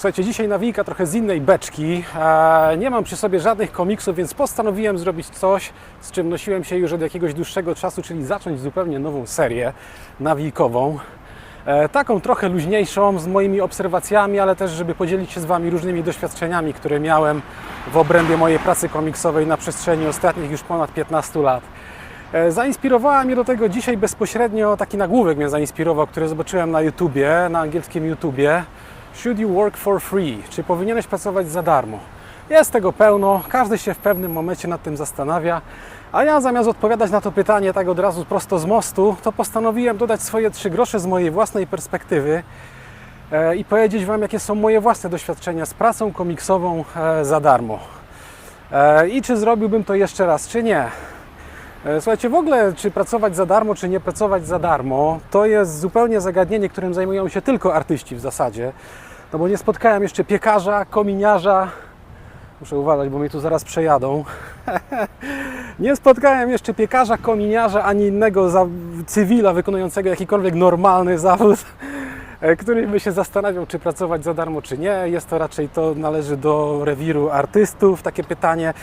Słuchajcie, dzisiaj nawijka trochę z innej beczki. E, Nie mam przy sobie żadnych komiksów, więc postanowiłem zrobić coś, z czym nosiłem się już od jakiegoś dłuższego czasu, czyli zacząć zupełnie nową serię nawijkową. E, Taką trochę luźniejszą, z moimi obserwacjami, ale też, żeby podzielić się z Wami różnymi doświadczeniami, które miałem w obrębie mojej pracy komiksowej na przestrzeni ostatnich już ponad 15 lat. E, Zainspirowała mnie do tego dzisiaj bezpośrednio taki nagłówek mnie zainspirował, który zobaczyłem na YouTubie, na angielskim YouTubie. Should you work for free? Czy powinieneś pracować za darmo? Jest tego pełno, każdy się w pewnym momencie nad tym zastanawia, a ja zamiast odpowiadać na to pytanie tak od razu prosto z mostu, to postanowiłem dodać swoje trzy grosze z mojej własnej perspektywy e, i powiedzieć Wam, jakie są moje własne doświadczenia z pracą komiksową e, za darmo. E, I czy zrobiłbym to jeszcze raz, czy nie. E, Słuchajcie, w ogóle czy pracować za darmo, czy nie pracować za darmo, to jest zupełnie zagadnienie, którym zajmują się tylko artyści w zasadzie. No bo nie spotkałem jeszcze piekarza, kominiarza. Muszę uważać, bo mnie tu zaraz przejadą. nie spotkałem jeszcze piekarza, kominiarza, ani innego cywila wykonującego jakikolwiek normalny zawód, który by się zastanawiał, czy pracować za darmo, czy nie. Jest to raczej to należy do rewiru artystów, takie pytanie.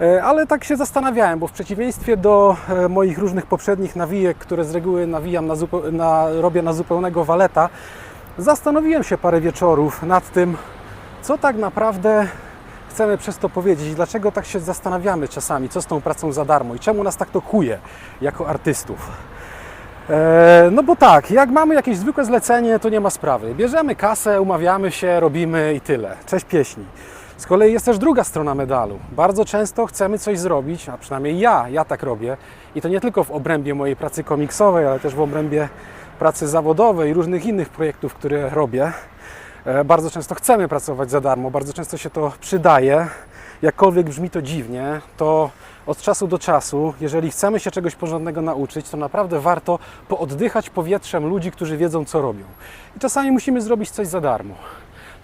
E, Ale tak się zastanawiałem, bo w przeciwieństwie do e, moich różnych poprzednich nawijek, które z reguły nawijam na, na, robię na zupełnego waleta, zastanowiłem się parę wieczorów nad tym, co tak naprawdę chcemy przez to powiedzieć dlaczego tak się zastanawiamy czasami, co z tą pracą za darmo i czemu nas tak to kuje jako artystów. E, No bo tak, jak mamy jakieś zwykłe zlecenie, to nie ma sprawy. Bierzemy kasę, umawiamy się, robimy i tyle. Cześć pieśni. Z kolei jest też druga strona medalu. Bardzo często chcemy coś zrobić, a przynajmniej ja, ja tak robię. I to nie tylko w obrębie mojej pracy komiksowej, ale też w obrębie pracy zawodowej i różnych innych projektów, które robię. E, Bardzo często chcemy pracować za darmo, bardzo często się to przydaje. Jakkolwiek brzmi to dziwnie, to od czasu do czasu, jeżeli chcemy się czegoś porządnego nauczyć, to naprawdę warto pooddychać powietrzem ludzi, którzy wiedzą, co robią. I czasami musimy zrobić coś za darmo.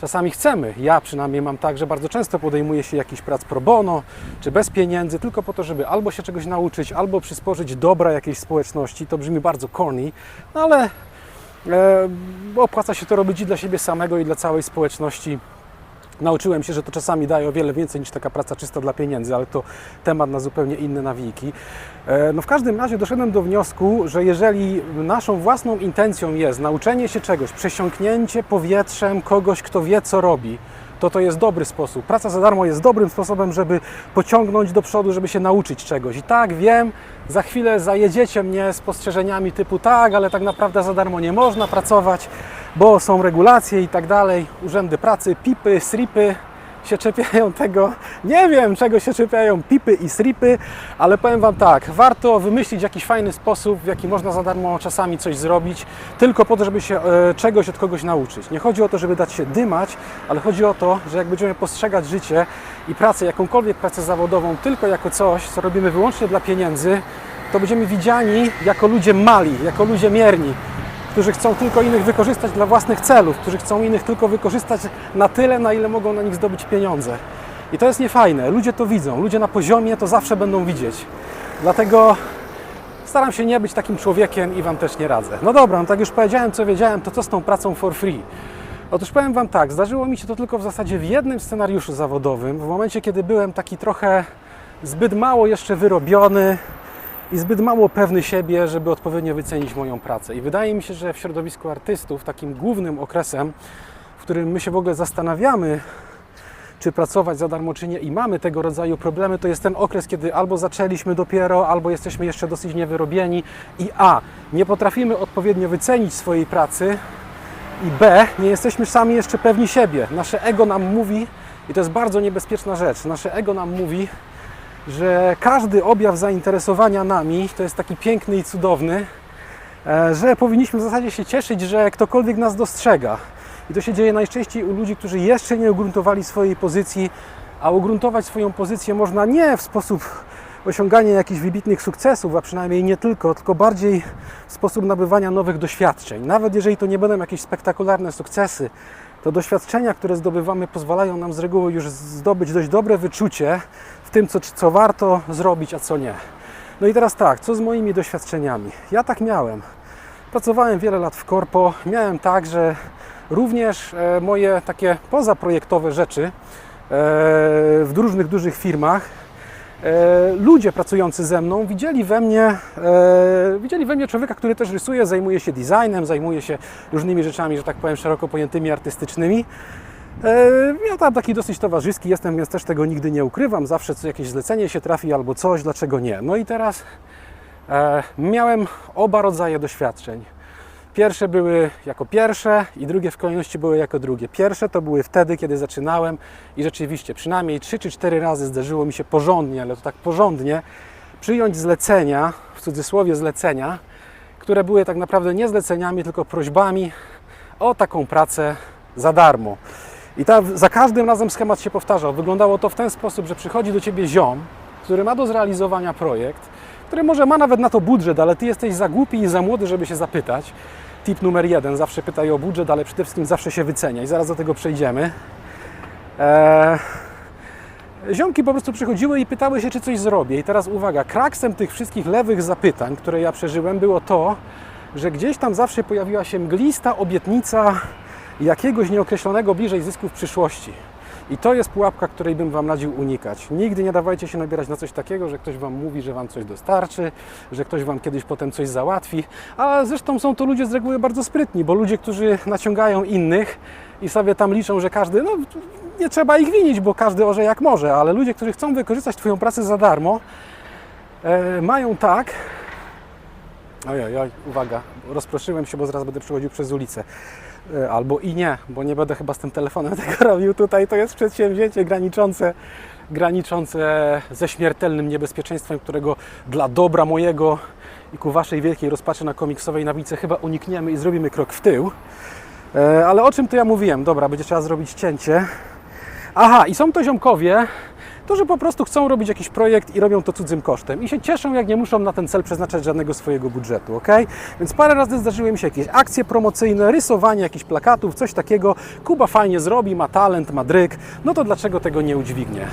Czasami chcemy, ja przynajmniej mam tak, że bardzo często podejmuję się jakichś prac pro bono, czy bez pieniędzy, tylko po to, żeby albo się czegoś nauczyć, albo przysporzyć dobra jakiejś społeczności. To brzmi bardzo corny, no ale E, opłaca się to robić i dla siebie samego, i dla całej społeczności. Nauczyłem się, że to czasami daje o wiele więcej niż taka praca czysta dla pieniędzy, ale to temat na zupełnie inne nawiki. E, No w każdym razie doszedłem do wniosku, że jeżeli naszą własną intencją jest nauczenie się czegoś, przesiąknięcie powietrzem kogoś, kto wie, co robi, to to jest dobry sposób. Praca za darmo jest dobrym sposobem, żeby pociągnąć do przodu, żeby się nauczyć czegoś. I tak, wiem, za chwilę zajedziecie mnie spostrzeżeniami typu tak, ale tak naprawdę za darmo nie można pracować, bo są regulacje i tak dalej, urzędy pracy, pipy, sripy się czepiają tego. Nie wiem, czego się czepiają pipy i sripy, ale powiem Wam tak, warto wymyślić jakiś fajny sposób, w jaki można za darmo czasami coś zrobić, tylko po to, żeby się e, czegoś od kogoś nauczyć. Nie chodzi o to, żeby dać się dymać, ale chodzi o to, że jak będziemy postrzegać życie i pracę, jakąkolwiek pracę zawodową, tylko jako coś, co robimy wyłącznie dla pieniędzy, to będziemy widziani jako ludzie mali, jako ludzie mierni, którzy chcą tylko innych wykorzystać dla własnych celów, którzy chcą innych tylko wykorzystać na tyle, na ile mogą na nich zdobyć pieniądze. I to jest niefajne. Ludzie to widzą. Ludzie na poziomie to zawsze będą widzieć. Dlatego staram się nie być takim człowiekiem i Wam też nie radzę. No dobra, no tak już powiedziałem, co wiedziałem, to co z tą pracą for free? Otóż powiem Wam tak, zdarzyło mi się to tylko w zasadzie w jednym scenariuszu zawodowym, w momencie, kiedy byłem taki trochę zbyt mało jeszcze wyrobiony, i zbyt mało pewny siebie, żeby odpowiednio wycenić moją pracę. I wydaje mi się, że w środowisku artystów takim głównym okresem, w którym my się w ogóle zastanawiamy, czy pracować za darmo, czy nie, i mamy tego rodzaju problemy, to jest ten okres, kiedy albo zaczęliśmy dopiero, albo jesteśmy jeszcze dosyć niewyrobieni i A, nie potrafimy odpowiednio wycenić swojej pracy, i B, nie jesteśmy sami jeszcze pewni siebie. Nasze ego nam mówi, i to jest bardzo niebezpieczna rzecz, nasze ego nam mówi, że każdy objaw zainteresowania nami to jest taki piękny i cudowny, e, że powinniśmy w zasadzie się cieszyć, że ktokolwiek nas dostrzega. I to się dzieje najczęściej u ludzi, którzy jeszcze nie ugruntowali swojej pozycji, a ugruntować swoją pozycję można nie w sposób osiągania jakichś wybitnych sukcesów, a przynajmniej nie tylko, tylko bardziej w sposób nabywania nowych doświadczeń. Nawet jeżeli to nie będą jakieś spektakularne sukcesy, to doświadczenia, które zdobywamy, pozwalają nam z reguły już zdobyć dość dobre wyczucie tym, co, co warto zrobić, a co nie. No i teraz tak, co z moimi doświadczeniami? Ja tak miałem. Pracowałem wiele lat w korpo, miałem tak, że również e, moje takie pozaprojektowe rzeczy e, w różnych dużych firmach, e, ludzie pracujący ze mną widzieli we mnie, widzieli we mnie człowieka, który też rysuje, zajmuje się designem, zajmuje się różnymi rzeczami, że tak powiem, szeroko pojętymi artystycznymi. E, Ja tam taki dosyć towarzyski jestem, więc też tego nigdy nie ukrywam. Zawsze co jakieś zlecenie się trafi albo coś, dlaczego nie. No i teraz e, miałem oba rodzaje doświadczeń. Pierwsze były jako pierwsze i drugie w kolejności były jako drugie. Pierwsze to były wtedy, kiedy zaczynałem i rzeczywiście przynajmniej 3 czy 4 razy zdarzyło mi się porządnie, ale to tak porządnie, przyjąć zlecenia, w cudzysłowie zlecenia, które były tak naprawdę nie zleceniami, tylko prośbami o taką pracę za darmo. I ta, za każdym razem schemat się powtarzał. Wyglądało to w ten sposób, że przychodzi do ciebie ziom, który ma do zrealizowania projekt, który może ma nawet na to budżet, ale ty jesteś za głupi i za młody, żeby się zapytać. Tip numer jeden, zawsze pytaj o budżet, ale przede wszystkim zawsze się wycenia i zaraz do tego przejdziemy. Eee, ziomki po prostu przychodziły i pytały się, czy coś zrobię. I teraz uwaga, kraksem tych wszystkich lewych zapytań, które ja przeżyłem, było to, że gdzieś tam zawsze pojawiła się mglista obietnica jakiegoś nieokreślonego bliżej zysku w przyszłości. I to jest pułapka, której bym Wam radził unikać. Nigdy nie dawajcie się nabierać na coś takiego, że ktoś Wam mówi, że Wam coś dostarczy, że ktoś Wam kiedyś potem coś załatwi. A zresztą są to ludzie z reguły bardzo sprytni, bo ludzie, którzy naciągają innych i sobie tam liczą, że każdy, no nie trzeba ich winić, bo każdy orze jak może, ale ludzie, którzy chcą wykorzystać Twoją pracę za darmo, e, mają tak, Ojej, oj, uwaga, rozproszyłem się, bo zaraz będę przechodził przez ulicę. E, Albo i nie, bo nie będę chyba z tym telefonem tego robił. Tutaj to jest przedsięwzięcie graniczące, graniczące ze śmiertelnym niebezpieczeństwem, którego dla dobra mojego i ku Waszej wielkiej rozpaczy na komiksowej nawice chyba unikniemy i zrobimy krok w tył. E, Ale o czym to ja mówiłem? Dobra, będzie trzeba zrobić cięcie. Aha, i są to ziomkowie, którzy po prostu chcą robić jakiś projekt i robią to cudzym kosztem. I się cieszą, jak nie muszą na ten cel przeznaczać żadnego swojego budżetu, ok? Więc parę razy zdarzyły mi się jakieś akcje promocyjne, rysowanie jakichś plakatów, coś takiego. Kuba fajnie zrobi, ma talent, ma dryk, no to dlaczego tego nie udźwignie?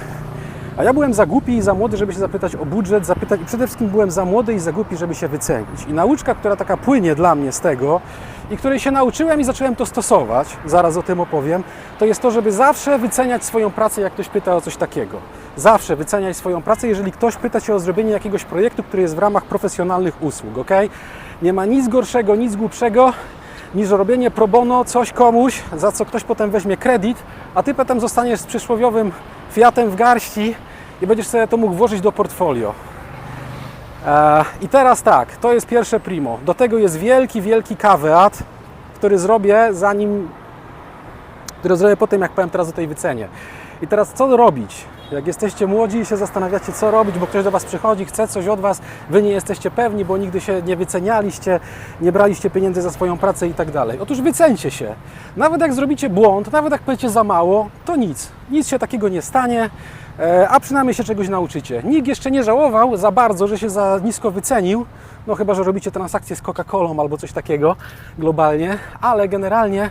A ja byłem za głupi i za młody, żeby się zapytać o budżet, zapytać, i przede wszystkim byłem za młody i za głupi, żeby się wycenić. I nauczka, która taka płynie dla mnie z tego i której się nauczyłem i zacząłem to stosować, zaraz o tym opowiem, to jest to, żeby zawsze wyceniać swoją pracę, jak ktoś pyta o coś takiego. Zawsze wyceniaj swoją pracę, jeżeli ktoś pyta Cię o zrobienie jakiegoś projektu, który jest w ramach profesjonalnych usług, ok? Nie ma nic gorszego, nic głupszego niż robienie pro bono coś komuś, za co ktoś potem weźmie kredyt, a Ty potem zostaniesz z przysłowiowym Fiatem w garści i będziesz sobie to mógł włożyć do portfolio. E, I teraz tak, to jest pierwsze primo. Do tego jest wielki, wielki kaweat, który zrobię zanim, który zrobię po tym, jak powiem teraz o tej wycenie. I teraz co robić? Jak jesteście młodzi i się zastanawiacie, co robić, bo ktoś do Was przychodzi, chce coś od Was, Wy nie jesteście pewni, bo nigdy się nie wycenialiście, nie braliście pieniędzy za swoją pracę i tak dalej. Otóż wycencie się. Nawet jak zrobicie błąd, nawet jak powiecie za mało, to nic. Nic się takiego nie stanie, e, a przynajmniej się czegoś nauczycie. Nikt jeszcze nie żałował za bardzo, że się za nisko wycenił, no chyba, że robicie transakcje z Coca-Colą albo coś takiego globalnie, ale generalnie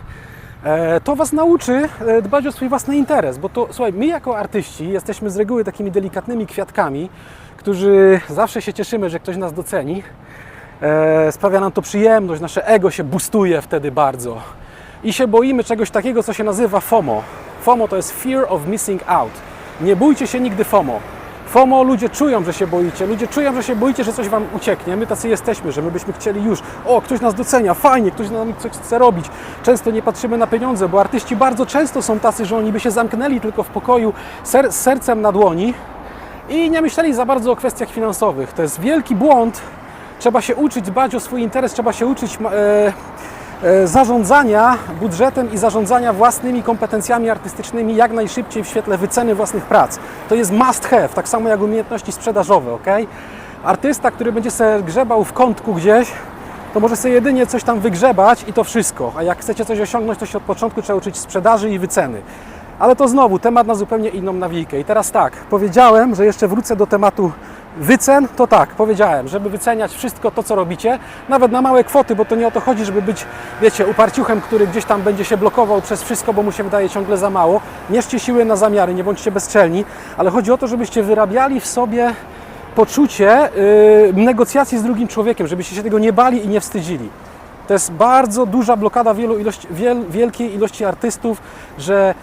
to Was nauczy e, dbać o swój własny interes, bo to, słuchaj, my jako artyści jesteśmy z reguły takimi delikatnymi kwiatkami, którzy zawsze się cieszymy, że ktoś nas doceni. E, sprawia nam to przyjemność, nasze ego się boostuje wtedy bardzo. I się boimy czegoś takiego, co się nazywa FOMO. FOMO to jest Fear of Missing Out. Nie bójcie się nigdy FOMO. FOMO ludzie czują, że się boicie, ludzie czują, że się boicie, że coś Wam ucieknie. My tacy jesteśmy, że my byśmy chcieli już, o, ktoś nas docenia, fajnie, ktoś na nami coś chce robić. Często nie patrzymy na pieniądze, bo artyści bardzo często są tacy, że oni by się zamknęli tylko w pokoju ser z sercem na dłoni i nie myśleli za bardzo o kwestiach finansowych. To jest wielki błąd. Trzeba się uczyć dbać o swój interes, trzeba się uczyć e, zarządzania budżetem i zarządzania własnymi kompetencjami artystycznymi jak najszybciej w świetle wyceny własnych prac. To jest must have, tak samo jak umiejętności sprzedażowe, ok? Artysta, który będzie sobie grzebał w kątku gdzieś, to może sobie jedynie coś tam wygrzebać i to wszystko. A jak chcecie coś osiągnąć, to się od początku trzeba uczyć sprzedaży i wyceny. Ale to znowu temat na zupełnie inną nawijkę. I teraz tak, powiedziałem, że jeszcze wrócę do tematu wycen. To tak, powiedziałem, żeby wyceniać wszystko to, co robicie, nawet na małe kwoty, bo to nie o to chodzi, żeby być, wiecie, uparciuchem, który gdzieś tam będzie się blokował przez wszystko, bo mu się wydaje ciągle za mało. Mierzcie siły na zamiary, nie bądźcie bezczelni, ale chodzi o to, żebyście wyrabiali w sobie poczucie yy, negocjacji z drugim człowiekiem, żebyście się tego nie bali i nie wstydzili. To jest bardzo duża blokada wielu ilości, wiel, wielkiej ilości artystów, że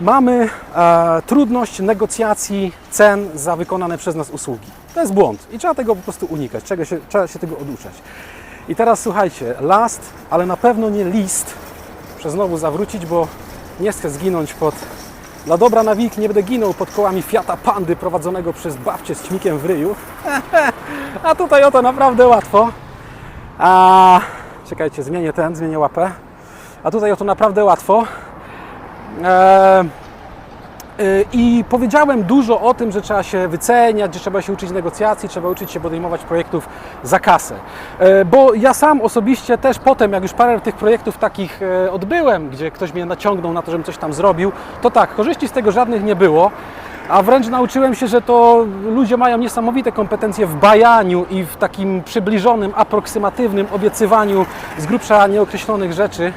mamy e, trudność negocjacji cen za wykonane przez nas usługi. To jest błąd i trzeba tego po prostu unikać, czego się, trzeba się tego oduczać. I teraz słuchajcie, last, ale na pewno nie list, muszę znowu zawrócić, bo nie chcę zginąć pod... Dla dobra na wilk nie będę ginął pod kołami Fiata Pandy prowadzonego przez babcię z ćmikiem w ryju. A tutaj o to naprawdę łatwo. A czekajcie, zmienię ten, zmienię łapę. A tutaj o to naprawdę łatwo. E, y, I powiedziałem dużo o tym, że trzeba się wyceniać, że trzeba się uczyć negocjacji, trzeba uczyć się podejmować projektów za kasę. E, Bo ja sam osobiście też potem, jak już parę tych projektów takich e, odbyłem, gdzie ktoś mnie naciągnął na to, żebym coś tam zrobił, to tak, korzyści z tego żadnych nie było. A wręcz nauczyłem się, że to ludzie mają niesamowite kompetencje w bajaniu i w takim przybliżonym, aproksymatywnym obiecywaniu z grubsza nieokreślonych rzeczy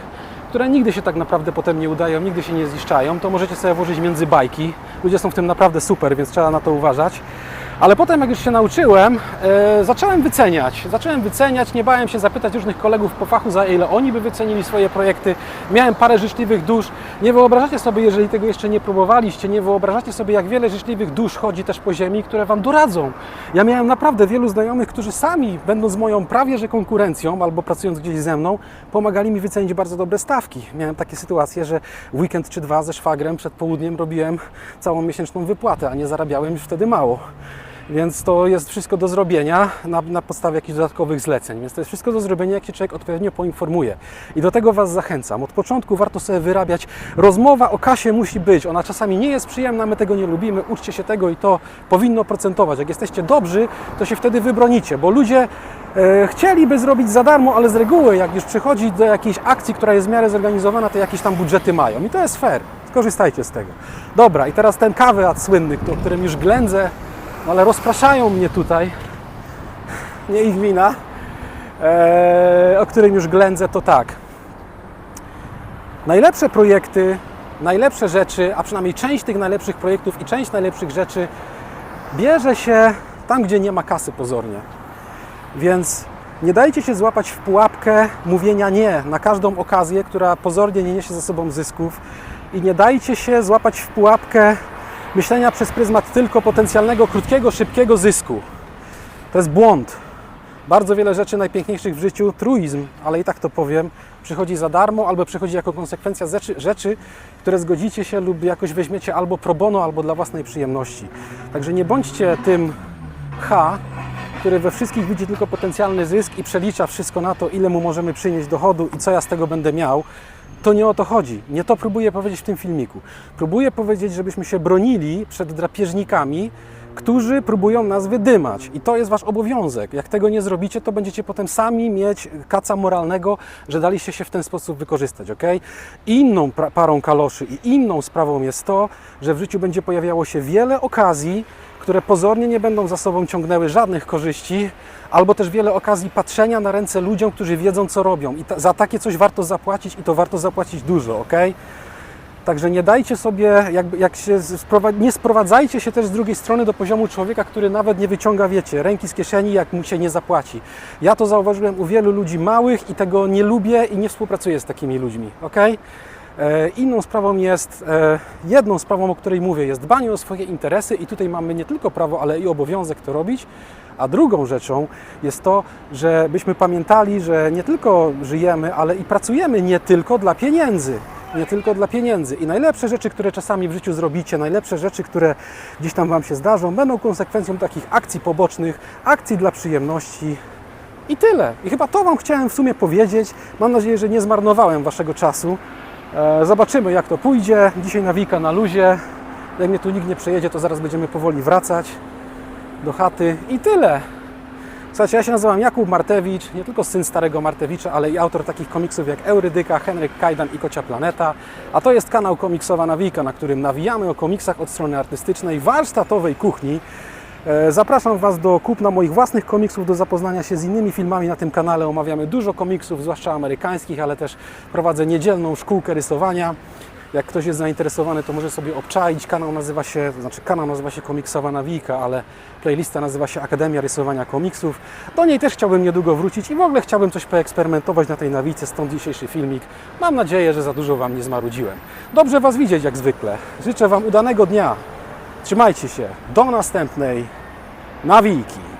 które nigdy się tak naprawdę potem nie udają, nigdy się nie ziszczają, to możecie sobie włożyć między bajki. Ludzie są w tym naprawdę super, więc trzeba na to uważać. Ale potem, jak już się nauczyłem, e, zacząłem wyceniać. Zacząłem wyceniać, nie bałem się zapytać różnych kolegów po fachu, za ile oni by wycenili swoje projekty. Miałem parę życzliwych dusz. Nie wyobrażacie sobie, jeżeli tego jeszcze nie próbowaliście, nie wyobrażacie sobie, jak wiele życzliwych dusz chodzi też po ziemi, które Wam doradzą. Ja miałem naprawdę wielu znajomych, którzy sami, będąc moją prawie że konkurencją, albo pracując gdzieś ze mną, pomagali mi wycenić bardzo dobre stawki. Miałem takie sytuacje, że weekend czy dwa ze szwagrem przed południem robiłem całą miesięczną wypłatę, a nie zarabiałem już wtedy mało. Więc to jest wszystko do zrobienia na, na podstawie jakichś dodatkowych zleceń. Więc to jest wszystko do zrobienia, jak się człowiek odpowiednio poinformuje. I do tego Was zachęcam. Od początku warto sobie wyrabiać. Rozmowa o kasie musi być. Ona czasami nie jest przyjemna, my tego nie lubimy. Uczcie się tego i to powinno procentować. Jak jesteście dobrzy, to się wtedy wybronicie, bo ludzie e, chcieliby zrobić za darmo, ale z reguły, jak już przychodzi do jakiejś akcji, która jest w miarę zorganizowana, to jakieś tam budżety mają. I to jest fair. Skorzystajcie z tego. Dobra, i teraz ten kawiat słynny, o którym już ględzę, ale rozpraszają mnie tutaj. Nie ich wina. Eee, o którym już ględzę, to tak. Najlepsze projekty, najlepsze rzeczy, a przynajmniej część tych najlepszych projektów i część najlepszych rzeczy bierze się tam, gdzie nie ma kasy pozornie. Więc nie dajcie się złapać w pułapkę mówienia nie na każdą okazję, która pozornie nie niesie ze sobą zysków. I nie dajcie się złapać w pułapkę myślenia przez pryzmat tylko potencjalnego, krótkiego, szybkiego zysku. To jest błąd. Bardzo wiele rzeczy najpiękniejszych w życiu, truizm, ale i tak to powiem, przychodzi za darmo albo przychodzi jako konsekwencja rzeczy, rzeczy, które zgodzicie się lub jakoś weźmiecie albo pro bono, albo dla własnej przyjemności. Także nie bądźcie tym H, który we wszystkich widzi tylko potencjalny zysk i przelicza wszystko na to, ile mu możemy przynieść dochodu i co ja z tego będę miał. To nie o to chodzi. Nie to próbuję powiedzieć w tym filmiku. Próbuję powiedzieć, żebyśmy się bronili przed drapieżnikami, którzy próbują nas wydymać. I to jest Wasz obowiązek. Jak tego nie zrobicie, to będziecie potem sami mieć kaca moralnego, że daliście się w ten sposób wykorzystać. ok? Inną parą kaloszy i inną sprawą jest to, że w życiu będzie pojawiało się wiele okazji, które pozornie nie będą za sobą ciągnęły żadnych korzyści, albo też wiele okazji patrzenia na ręce ludziom, którzy wiedzą, co robią. I ta, za takie coś warto zapłacić i to warto zapłacić dużo, ok? Także nie dajcie sobie, jakby, jak się sprowa- nie sprowadzajcie się też z drugiej strony do poziomu człowieka, który nawet nie wyciąga, wiecie, ręki z kieszeni, jak mu się nie zapłaci. Ja to zauważyłem u wielu ludzi małych i tego nie lubię i nie współpracuję z takimi ludźmi, ok? E, Inną sprawą jest, e, jedną sprawą, o której mówię, jest dbanie o swoje interesy i tutaj mamy nie tylko prawo, ale i obowiązek to robić. A drugą rzeczą jest to, żebyśmy pamiętali, że nie tylko żyjemy, ale i pracujemy nie tylko dla pieniędzy. Nie tylko dla pieniędzy. I najlepsze rzeczy, które czasami w życiu zrobicie, najlepsze rzeczy, które gdzieś tam Wam się zdarzą, będą konsekwencją takich akcji pobocznych, akcji dla przyjemności, i tyle. I chyba to Wam chciałem w sumie powiedzieć. Mam nadzieję, że nie zmarnowałem Waszego czasu. E, Zobaczymy, jak to pójdzie. Dzisiaj nawika na luzie. Jak mnie tu nikt nie przejedzie, to zaraz będziemy powoli wracać do chaty. I tyle. Słuchajcie, ja się nazywam Jakub Martewicz, nie tylko syn starego Martewicza, ale i autor takich komiksów jak Eurydyka, Henryk Kajdan i Kocia Planeta. A to jest kanał Komiksowa Nawika, na którym nawijamy o komiksach od strony artystycznej, warsztatowej kuchni. E, Zapraszam Was do kupna moich własnych komiksów, do zapoznania się z innymi filmami na tym kanale. Omawiamy dużo komiksów, zwłaszcza amerykańskich, ale też prowadzę niedzielną szkółkę rysowania. Jak ktoś jest zainteresowany, to może sobie obczaić. Kanał nazywa się, to znaczy kanał nazywa się Komiksowa Nawika, ale playlista nazywa się Akademia Rysowania Komiksów. Do niej też chciałbym niedługo wrócić i w ogóle chciałbym coś poeksperymentować na tej nawice, stąd dzisiejszy filmik. Mam nadzieję, że za dużo Wam nie zmarudziłem. Dobrze Was widzieć jak zwykle. Życzę Wam udanego dnia. Trzymajcie się. Do następnej nawiki.